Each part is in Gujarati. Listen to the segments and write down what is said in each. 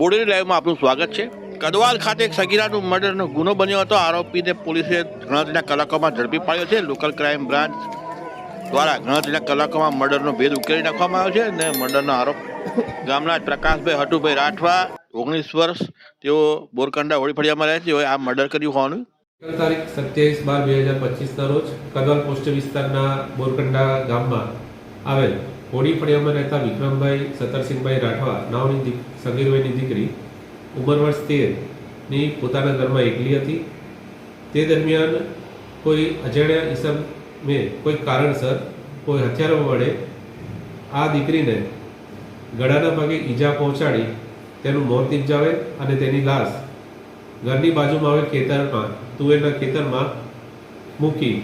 બોડેલી લાઈવમાં આપનું સ્વાગત છે. કદવાલ ખાતે એક સગીરાનું મર્ડરનો ગુનો બન્યો હતો. આરોપીને પોલીસે ગણતરીના કલાકોમાં ઝડપી પાડ્યો છે. લોકલ ક્રાઇમ બ્રાન્ચ દ્વારા ગણતરીના કલાકોમાં મર્ડરનો ભેદ ઉકેલી નાખવામાં આવ્યો છે અને મર્ડરનો આરોપ ગામના પ્રકાશભાઈ, હટુભાઈ રાઠવા, ઓગણીસ વર્ષ તેઓ બોરકંડા હોળી ફળિયામાં રહે તેઓએ આ મર્ડર કર્યું હોવાનું? તારીખ સત્યાવીસ બાર બે હજાર પચીસના રોજ કદવાલ પોસ્ટ વિસ્તારના બોરકંડા ગામમાં આવેલ હોડી ફળિયામાં રહેતા વિક્રમભાઈ, સતરસિંહભાઈ રાઠવા, નાવની સગીરભાઈની દીકરી, ઉંમર વર્ષ તેરની પોતાના ઘરમાં એકલી હતી. તે દરમિયાન કોઈ અજાણ્યા ઈસમે કોઈ કારણસર કોઈ હથિયારો વડે આ દીકરીને ગળાના ભાગે ઈજા પહોંચાડી તેનું મોત નિપજાવે અને તેની લાશ ઘરની બાજુમાં આવે ખેતરમાં, તુવેરના ખેતરમાં મૂકી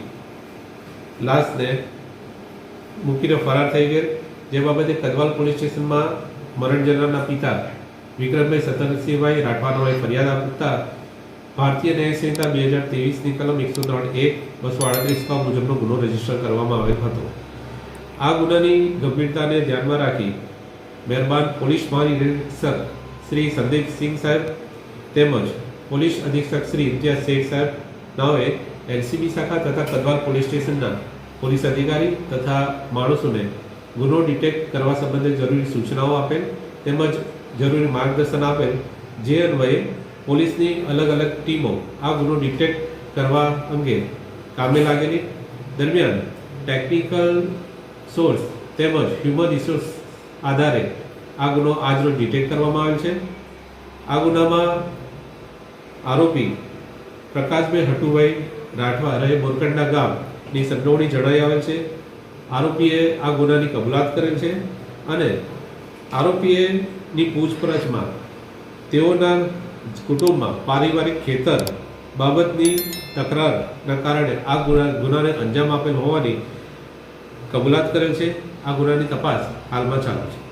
લાશને મૂકીને ફરાર થઈ ગયેલ. જે બાબતે કદવાલ પોલીસ સ્ટેશનમાં મરણ જનારના પિતા વિક્રમભાઈ સતનસિંહભાઈ રાઠવાનોએ ફરિયાદ આપતા ભારતીય ન્યાય સંહિતા બે હજાર ત્રેવીસની કલમ એકસો ત્રણ એક બસો આડત્રીસ મુજબનો ગુનો રજિસ્ટર કરવામાં આવેલ હતો. આ ગુનાની ગંભીરતાને ધ્યાનમાં રાખી મહેરબાન પોલીસ મહાનિરીક્ષક શ્રી સંદીપસિંહ સાહેબ તેમજ પોલીસ અધિક્ષક શ્રી ઇમ્તિયાઝ શેખ સાહેબ નાઓએ એલસીબી શાખા તથા કદવાલ પોલીસ સ્ટેશનના પોલીસ અધિકારી તથા માણસોને ગુનો ડિટેક્ટ કરવા સંબંધે જરૂરી સૂચનાઓ આપેલ તેમજ જરૂરી માર્ગદર્શન આપેલ જે અન્વયે પોલીસની અલગ અલગ ટીમો આ ગુનો ડિટેક્ટ કરવા અંગે કામે લાગેલી. દરમિયાન ટેકનિકલ સોર્સ તેમજ હ્યુમન રિસોર્સ આધારે આ ગુનો આજરોજ ડિટેક્ટ કરવામાં આવેલ છે. આ ગુનામાં આરોપી પ્રકાશભાઈ હટુભાઈ રાઠવા રહે બોરકંડા ગામની સંડોવણી જણાઈ આવેલ છે. આરોપીએ આ ગુનાની કબૂલાત કરેલ છે અને આરોપીએ ની પૂછપરછમાં તેઓના કુટુંબમાં પારિવારિક ખેતર બાબતની તકરારના કારણે આ ગુના, ગુનાને અંજામ આપેલ હોવાની કબૂલાત કરેલ છે. આ ગુનાની તપાસ હાલમાં ચાલુ છે.